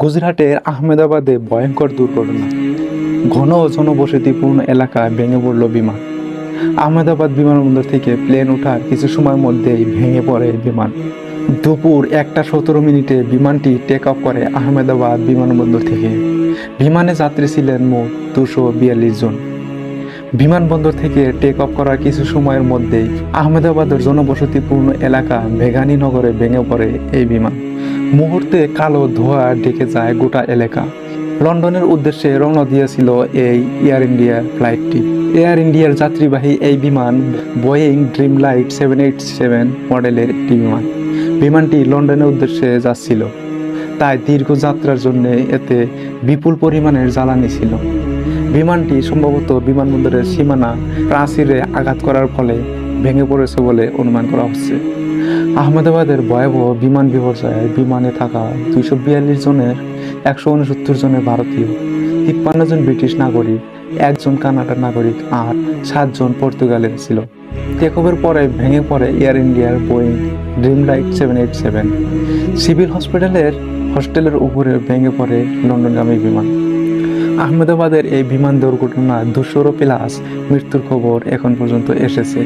গুজরাটের আহমেদাবাদে ভয়ঙ্কর দুর্ঘটনা। ঘন জনবসতিপূর্ণ এলাকায় ভেঙে পড়ল বিমান। আহমেদাবাদ বিমানবন্দর থেকে প্লেন ওঠার কিছু সময়ের মধ্যেই ভেঙে পড়ে বিমান। দুপুর একটা সতেরো মিনিটে বিমানটি টেক অফ করে আহমেদাবাদ বিমানবন্দর থেকে। বিমানে যাত্রী ছিলেন মোট দুশো বিয়াল্লিশ জন। বিমানবন্দর থেকে টেক অফ করার কিছু সময়ের মধ্যেই আহমেদাবাদের জনবসতিপূর্ণ এলাকা ভেগানি নগরে ভেঙে পড়ে এই বিমান। মুহূর্তে কালো ধোঁয়া ঢেকে যায় গোটা এলাকা। লন্ডনের উদ্দেশ্যে রওনা দিয়েছিল এই এয়ার ইন্ডিয়া ফ্লাইটটি এয়ার ইন্ডিয়ার যাত্রীবাহী এই বিমান Boeing Dreamliner seven eight seven মডেলের একটি বিমান। বিমানটি লন্ডনের উদ্দেশ্যে যাচ্ছিল। তাই দীর্ঘ যাত্রার জন্য এতে বিপুল পরিমাণের জ্বালানি ছিল। বিমানটি সম্ভবত বিমানবন্দরের সীমানা প্রাচীরে আঘাত করার ফলে ভেঙে পড়েছে বলে অনুমান করা হচ্ছে। আহমেদাবাদের ভয়াবহ বিমান বিপর্যয়ে বিমানে থাকা দুইশো বিয়াল্লিশ জনের, একশো উনসত্তর জনের ভারতীয়, তিপ্পান্ন জন ব্রিটিশ নাগরিক, একজন কানাডার নাগরিক আর সাতজন পর্তুগালের ছিল। টেকওভার পরে ভেঙে পড়ে এয়ার ইন্ডিয়ার Boeing Dreamliner seven eight seven. Civil হসপিটালের, হস্টেলের উপরে ভেঙে পড়ে লন্ডনগামী বিমান। আহমেদাবাদের এই বিমান দুর্ঘটনা দুশোরও প্লাস মৃত্যুর খবর এখন পর্যন্ত এসেছে।